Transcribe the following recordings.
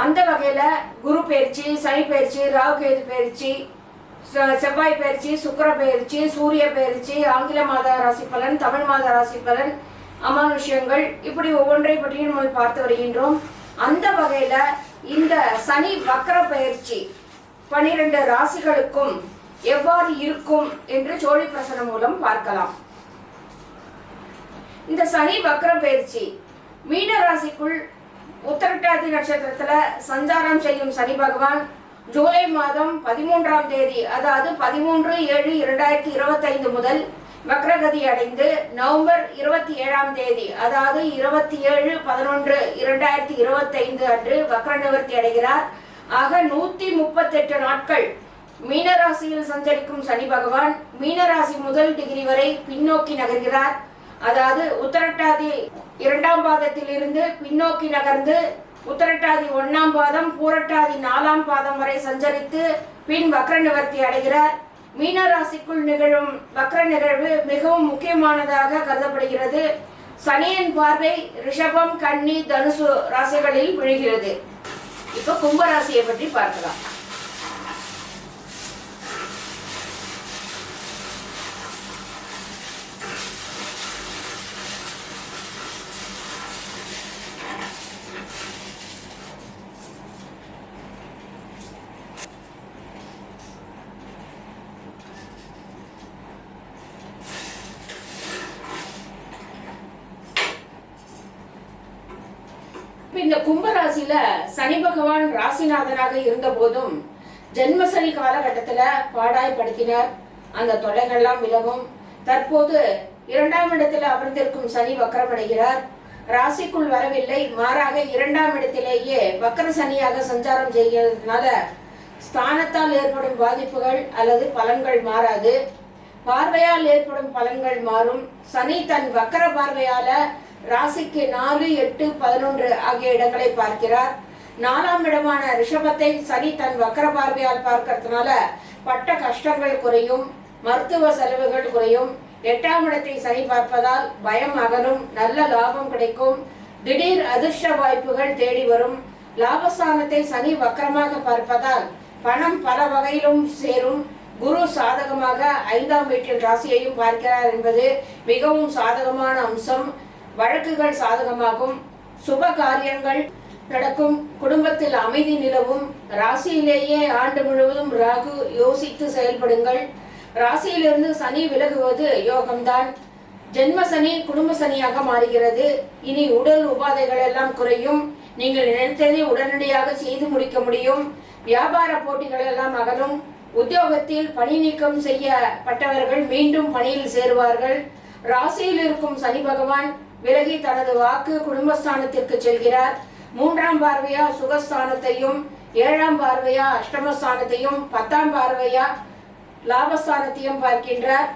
அந்த வகையில் குரு பயிற்சி சனி பயிற்சி ராகுகேது பயிற்சி செவ்வாய் பயிற்சி சுக்கிர பயிற்சி சூரிய பயிற்சி ஆங்கில மாத ராசி பலன் தமிழ் மாத ராசி பலன் அமானுஷ்யங்கள் இப்படி ஒவ்வொன்றை பற்றியும் நம்ம பார்த்து வருகின்றோம். அந்த வகையில் இந்த சனி வக்கர பயிற்சி பனிரெண்டு ராசிகளுக்கும் எவ்வாறு இருக்கும் என்று சோழி பிரசனம் மூலம் பார்க்கலாம். இந்த சனி வக்கர பயிற்சி மீன ராசிக்குள் உத்தரட்டாதி நட்சத்திரத்துல சஞ்சாரம் செய்யும் சனி பகவான் ஜூலை மாதம் பதிமூன்றாம் தேதி அதாவது பதிமூன்று ஏழு இரண்டாயிரத்தி இருபத்தைந்து முதல் வக்ரகதி அடைந்து நவம்பர் இருபத்தி ஏழாம் தேதி அதாவது இருபத்தி ஏழு பதினொன்று இரண்டாயிரத்தி இருபத்தைந்து அன்று வக்ர நிவர்த்தி அடைகிறார். ஆக நூத்தி முப்பத்தெட்டு நாட்கள் மீனராசியில் சஞ்சரிக்கும் சனி பகவான் மீனராசி முதல் டிகிரி வரை பின்னோக்கி நகர்கிறார். அதாவது உத்தரட்டாதி இரண்டாம் பாதத்தில் இருந்து பின்னோக்கி நகர்ந்து உத்தரட்டாதி ஒன்னாம் பாதம் பூரட்டாதி நாலாம் பாதம் வரை சஞ்சரித்து பின் வக்ர நிவர்த்தி அடைகிறார் மீன ராசிக்குள் நிகழும் வக்ர நிகழ்வு மிகவும் முக்கியமானதாக கருதப்படுகிறது. சனியின் பார்வை ரிஷபம் கன்னி தனுசு ராசிகளில் விழுகிறது. இப்ப கும்ப ராசியை பற்றி பார்க்கலாம் இப்ப இந்த ராசியில சனி பகவான் ராசிநாதனாக இருந்த போதும் ஜென்மசனி காலகட்டத்துல பாடாய்படுத்தினார் அந்த தொலைகள்லாம் விலகும். தற்போது இரண்டாம் இடத்துல அமர்ந்திருக்கும் சனி வக்கரமடைகிறார். ராசிக்குள் வரவில்லை. மாறாக இரண்டாம் இடத்திலேயே வக்கர சனியாக சஞ்சாரம் செய்கிறதுனால ஸ்தானத்தால் ஏற்படும் பாதிப்புகள் அல்லது பலன்கள் மாறாது. பார்வையால் ஏற்படும் பலன்கள் மாறும். சனி தன் வக்கர பார்வையால ராசிக்கு நாலு எட்டு பதினொன்று ஆகிய இடங்களை பார்க்கிறார். நாலாம் இடமான ரிஷபத்தை சனி தன் வக்கர பார்வையால் பார்க்கறதுனால பட்ட கஷ்டங்கள் குறையும் மருத்துவ செலவுகள் குறையும். எட்டாம் இடத்தை சனி பார்ப்பதால் பயம் அகலும் நல்ல லாபம் கிடைக்கும். திடீர் அதிர்ஷ்ட வாய்ப்புகள் தேடி வரும். லாபஸ்தானத்தை சனி வக்கரமாக பார்ப்பதால் பணம் பல வகையிலும் சேரும். குரு சாதகமாக ஐந்தாம் வீட்டில் ராசியையும் பார்க்கிறார் என்பது மிகவும் சாதகமான அம்சம். வழக்குகள் சாதகமாகும். சுப காரியங்கள் நடக்கும். குடும்பத்தில் அமைதி நிலவும். ராசியிலேயே ஆண்டு முழுவதும் ராகு யோசித்து செயல்படுங்கள். ராசியிலிருந்து சனி விலகுவது யோகம்தான். ஜென்ம சனி குடும்ப சனியாக மாறுகிறது. இனி உடல் உபாதைகள் எல்லாம் குறையும். நீங்கள் நினைத்ததை உடனடியாக செய்து முடிக்க முடியும். வியாபார போட்டிகள் எல்லாம் அகலும். உத்தியோகத்தில் பணி நீக்கம் செய்யப்பட்டவர்கள் மீண்டும் பணியில் சேருவார்கள். ராசியில் இருக்கும் சனி பகவான் விலகி தனது வாக்கு குடும்பஸ்தானத்திற்கு செல்கிறார். மூன்றாம் பார்வையா சுகஸ்தானத்தையும் ஏழாம் பார்வையா அஷ்டமஸ்தானத்தையும் பத்தாம் பார்வையா லாபஸ்தானத்தையும் பார்க்கின்றார்.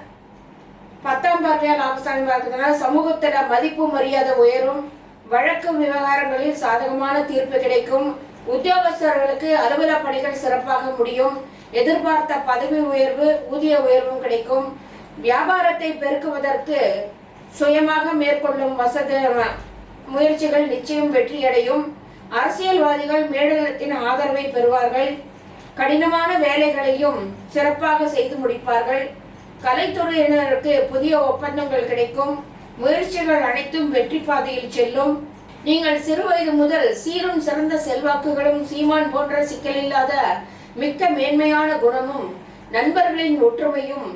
பத்தாம் பார்வையா லாபஸ்தானம் பார்க்கிறதுனால சமூகத்துல மதிப்பு மரியாதை உயரும். வழக்கு விவகாரங்களில் சாதகமான தீர்ப்பு கிடைக்கும். உத்தியோகஸ்தர்களுக்கு அலுவல பணிகள் சிறப்பாக முடியும். எதிர்பார்த்த பதவி உயர்வு ஊதிய உயர்வும் கிடைக்கும். வியாபாரத்தை பெருக்குவதற்கு சுயமாக மேற்கொள்ளும் வசதி முயற்சிகள் நிச்சயம் வெற்றியடையும். அரசியல்வாதிகள் மேலிடத்தின் ஆதரவை பெறுவார்கள். கடினமான வேலைகளையும் சிறப்பாக செய்து முடிப்பார்கள். கலைத்துறையினருக்கு புதிய ஒப்பந்தங்கள் கிடைக்கும். முயற்சிகள் அனைத்தும் வெற்றி பாதையில் செல்லும். நீங்கள் சிறு வயது முதல் சீரும் சிறந்த செல்வாக்குகளும் சீமான் போன்ற சிக்கலில்லாத மிக்க மேன்மையான குணமும் நண்பர்களின் ஒற்றுமையும்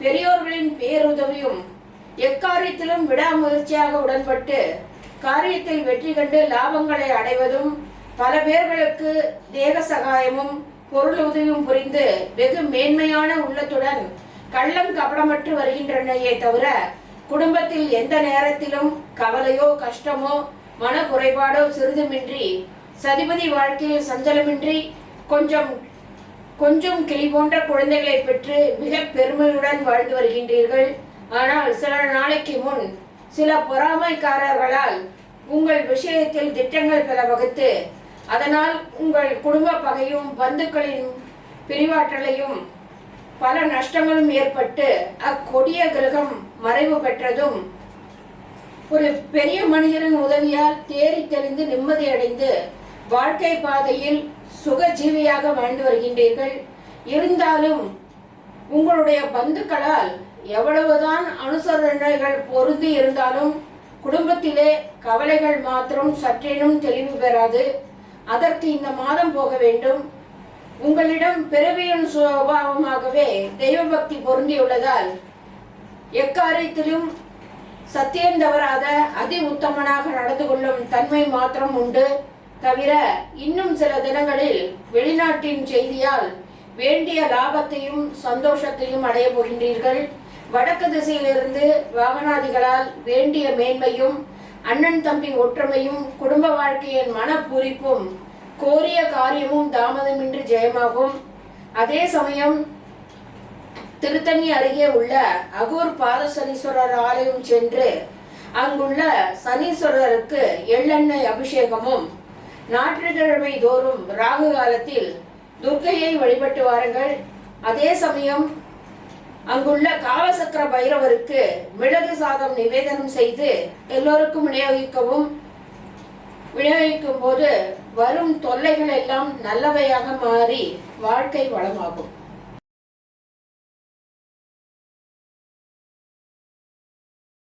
பெரியோர்களின் பேருதவியும் எக்காரியத்திலும் விடாமுயற்சியாக உடன்பட்டு காரியத்தில் வெற்றி கண்டு லாபங்களை அடைவதும் பல பேர்களுக்கு தேக சகாயமும் பொருள் உதவியும் புரிந்து வெகு மேன்மையான உள்ளத்துடன் கள்ளம் கபடமற்று வருகின்றனையே தவிர குடும்பத்தில் எந்த நேரத்திலும் கவலையோ கஷ்டமோ மன குறைபாடோ சிறிதுமின்றி சதிபதி வாழ்க்கையில் சஞ்சலமின்றி கொஞ்சம் கொஞ்சம் கிளி போன்ற குழந்தைகளை பெற்று மிக பெருமையுடன் வாழ்ந்து வருகின்றீர்கள். ஆனால் சில நாளைக்கு முன் சில பொறாமைக்காரர்களால் உங்கள் விஷயத்தில் திட்டங்கள் பல வகுத்து அதனால் உங்கள் குடும்ப பகையும் பந்துக்களின் பிரிவாற்றலையும் பல நஷ்டங்களும் ஏற்பட்டு அக்கொடிய கிரகம் மறைவு பெற்றதும் ஒரு பெரிய மனிதரின் உதவியால் தேறி தெளிந்து நிம்மதி அடைந்து வாழ்க்கை பாதையில் சுகஜீவியாக வாழ்ந்து வருகின்றீர்கள். இருந்தாலும் உங்களுடைய பந்துக்களால் எவ்வளவுதான் அனுசரணைகள் பொருந்தி இருந்தாலும் குடும்பத்திலே கவலைகள் மாத்திரம் சற்றேனும் தெளிவு பெறாது. அதற்கு இந்த மாதம் போக வேண்டும். உங்களிடம் பிறவியின் சுபாவமாகவே தெய்வபக்தி பொருந்தியுள்ளதால் எக்காரியத்திலும் சத்தியம் தவறாத அதி உத்தமனாக நடந்து கொள்ளும் தன்மை மாத்திரம் உண்டு. தவிர இன்னும் சில தினங்களில் வெளிநாட்டின் செய்தியால் வேண்டிய லாபத்தையும் சந்தோஷத்தையும் அடைய போகின்றீர்கள். வடக்கு திசையிலிருந்து வாகனாதிகளால் வேண்டிய மேன்மையும் அண்ணன் தம்பி ஒற்றுமையும் குடும்ப வாழ்க்கையின் மனப்பூரிப்பும் கோரிய காரியமும் தாமதமின்றி ஜெயமாகும். அதே சமயம் திருத்தணி அருகே உள்ள அகூர் பாதசனீஸ்வரர் ஆலயம் சென்று அங்குள்ள சனீஸ்வரருக்கு எள்ளெண்ணெய் அபிஷேகமும் ஞாயிற்றுக்கிழமை தோறும் ராகு காலத்தில் துர்க்கையை வழிபட்டு வாருங்கள். அதே சமயம் அங்குள்ள காலசக்கர பைரவருக்கு மிளகு சாதம் நிவேதனம் செய்து எல்லோருக்கும் விநியோகிக்கவும் விநியோகிக்கும் போது வரும் தொல்லைகள் எல்லாம் நல்லவையாக மாறி வாழ்க்கை வளமாகும்.